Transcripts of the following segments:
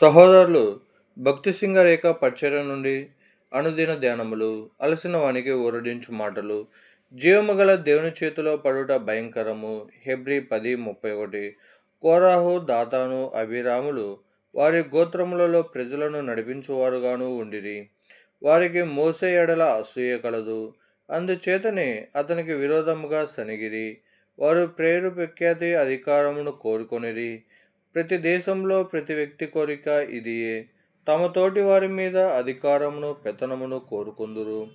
సహోదరులు భక్తి సింగరేఖ పరిచయం నుండి అనుదిన ధ్యానములు అలసిన వానికి ఊరడించు మాటలు జీవము గల దేవుని చేతిలో పడుట భయంకరము. హెబ్రి పది ముప్పై ఒకటి. కోరాహు దాతాను అభిరాములు వారి గోత్రములలో ప్రజలను నడిపించువారుగాను ఉండిరి. వారికి మోసే ఎడల అసూయ కలదు. అందుచేతనే అతనికి విరోధముగా సనిగిరి. వారు ప్రేరు ప్రఖ్యాతి అధికారమును కోరుకొనిరి. ప్రతి దేశంలో ప్రతి వ్యక్తి కోరిక ఇదియే. తమ తోటి వారి మీద అధికారమును పెత్తనమును కోరుకుందురు.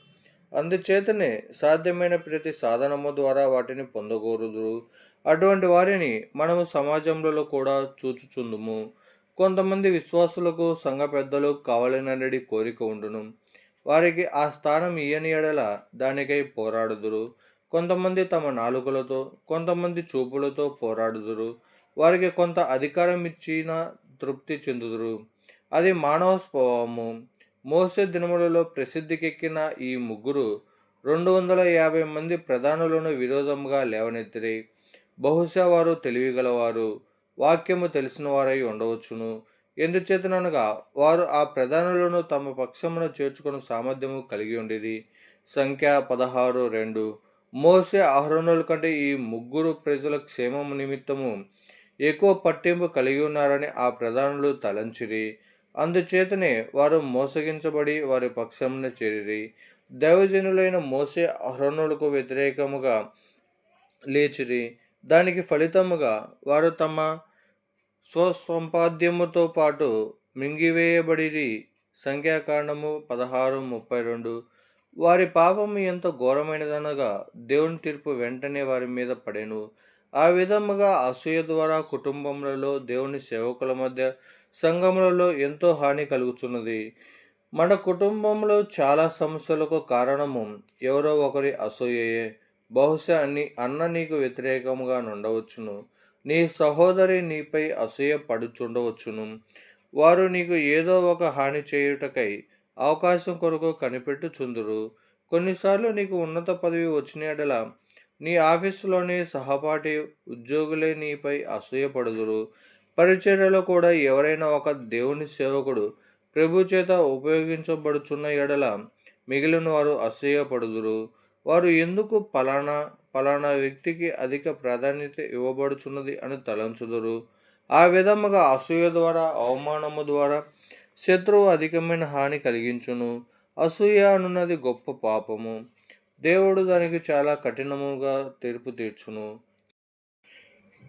అందుచేతనే సాధ్యమైన ప్రతి సాధనము ద్వారా వాటిని పొందగోరుదురు. అటువంటి వారిని మనము సమాజంలో కూడా చూచుచుందుము. కొంతమంది విశ్వాసులకు సంఘ పెద్దలు కావాలనడి కోరిక ఉండును. వారికి ఆ స్థానం ఇయ్యని ఎడల దానికై పోరాడుదురు. కొంతమంది తమ నాలుకలతో కొంతమంది చూపులతో పోరాడుదురు. వారికి కొంత అధికారం ఇచ్చిన తృప్తి చెందుదురు. అది మానవ స్వభావము. మోసే దినములలో ప్రసిద్ధికెక్కిన ఈ ముగ్గురు రెండు వందల యాభై మంది ప్రధానులను విరోధంగా లేవనెత్తిరి. బహుశా వారు తెలివిగలవారు. వాక్యము తెలిసిన వారై ఉండవచ్చును. ఎందుచేతనగా వారు ఆ ప్రధానులను తమ పక్షమున చేర్చుకుని సామర్థ్యము కలిగి ఉండిరి. సంఖ్య పదహారు రెండు. మోసే ఆహరణుల కంటే ఈ ముగ్గురు ప్రజల క్షేమము నిమిత్తము ఎక్కువ పట్టింపు కలిగి ఉన్నారని ఆ ప్రధానులు తలంచిరి. అందుచేతనే వారు మోసగించబడి వారి పక్షమున చేరిరి. దైవజనులైన మోసే అహరణులకు వ్యతిరేకముగా లేచిరి. దానికి ఫలితముగా వారు తమ స్వసంపాద్యముతో పాటు మింగివేయబడిరి. సంఖ్యాకాండము పదహారు ముప్పై రెండు. వారి పాపము ఎంత ఘోరమైనదనగా దేవుని తీర్పు వెంటనే వారి మీద పడెను. ఆ విధముగా అసూయ ద్వారా కుటుంబములలో దేవుని సేవకుల మధ్య సంఘములలో ఎంతో హాని కలుగుతున్నది మన కుటుంబంలో చాలా సమస్యలకు కారణము ఎవరో ఒకరి అసూయయే. బహుశా నీ అన్న నీకు వ్యతిరేకంగా నుండవచ్చును. నీ సహోదరి నీపై అసూయ పడుచుండవచ్చును. వారు నీకు ఏదో ఒక హాని చేయుటకై అవకాశం కొరకు కనిపెట్టుచుందురు. కొన్నిసార్లు నీకు ఉన్నత పదవి వచ్చిన ఎడల నీ ఆఫీసులోని సహపాఠి ఉద్యోగులే నీపై అసూయపడుదురు. పరిచర్యలో కూడా ఎవరైనా ఒక దేవుని సేవకుడు ప్రభు చేత ఉపయోగించబడుచున్న ఎడల మిగిలిన వారు అసూయపడుదురు. వారు ఎందుకు పలానా పలానా వ్యక్తికి అధిక ప్రాధాన్యత ఇవ్వబడుచున్నది అని తలంచుదురు? ఆ విధముగా అసూయ ద్వారా అవమానము ద్వారా శత్రువు అధికమైన హాని కలిగించును. అసూయ అనున్నది గొప్ప పాపము. దేవుడు దానికి చాలా కఠినముగా తీర్పు తీర్చును.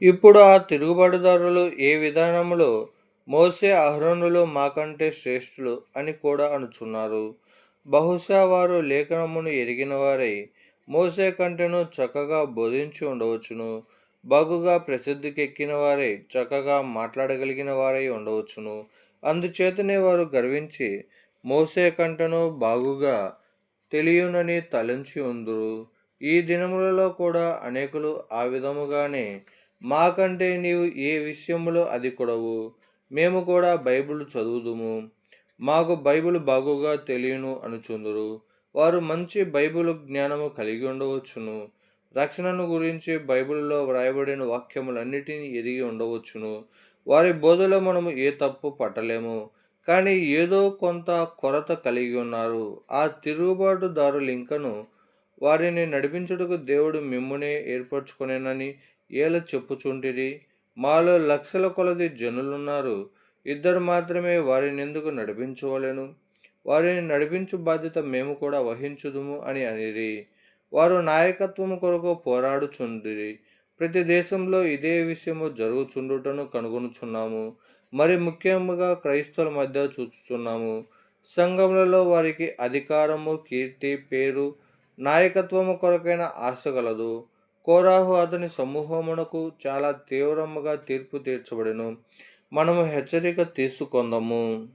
ఇప్పుడు ఆ తిరుగుబాటుదారులు ఏ విధానములో మోసే అహరణులు మాకంటే శ్రేష్ఠులు అని కూడా అనుచున్నారు. బహుశా వారు లేఖనమును ఎరిగిన వారై మోసే కంటెను చక్కగా బోధించి ఉండవచ్చును. బాగుగా ప్రసిద్ధికెక్కిన వారై చక్కగా మాట్లాడగలిగిన వారై ఉండవచ్చును. అందుచేతనే వారు గర్వించి మోసే కంటను బాగుగా తెలియనని తలంచి ఉందరు ఈ దినములలో కూడా అనేకులు ఆ విధముగానే మాకంటే నీవు ఏ విషయములో అది కొడవు మేము కూడా బైబిల్ చదువుదుము. మాకు బైబిల్ బాగుగా తెలియను అనుచుందురు. వారు మంచి బైబిల్ జ్ఞానము కలిగి ఉండవచ్చును. రక్షణను గురించి బైబిల్లో వ్రాయబడిన వాక్యములన్నిటినీ ఎరిగి ఉండవచ్చును. వారి బోధలో మనము ఏ తప్పు పట్టలేము. కానీ ఏదో కొంత కొరత కలిగి ఉన్నారు. ఆ తిరుగుబాటుదారులు ఇంకను వారిని నడిపించుటకు దేవుడు మిమ్మునే ఏర్పరచుకునేనని ఏల చెప్పుచుంటిరి. మాలో లక్షల కొలది జనులున్నారు. ఇద్దరు మాత్రమే వారిని ఎందుకు నడిపించవలెను? వారిని నడిపించు బాధ్యత మేము కూడా వహించుదుము అని అనిరి. వారు నాయకత్వము కొరకు పోరాడుచుండిరి ప్రతి దేశంలో ఇదే విషయము జరుగుచుండుటను కనుగొనుచున్నాము. మరి ముఖ్యంగా క్రైస్తవుల మధ్య చూస్తున్నాము. సంఘములలో వారికి అధికారము కీర్తి పేరు నాయకత్వము కొరకైన ఆశ గలదు. కోరాహు అతని సమూహమునకు చాలా తీవ్రముగా తీర్పు తీర్చబడెను. మనము హెచ్చరిక తీసుకొందాము.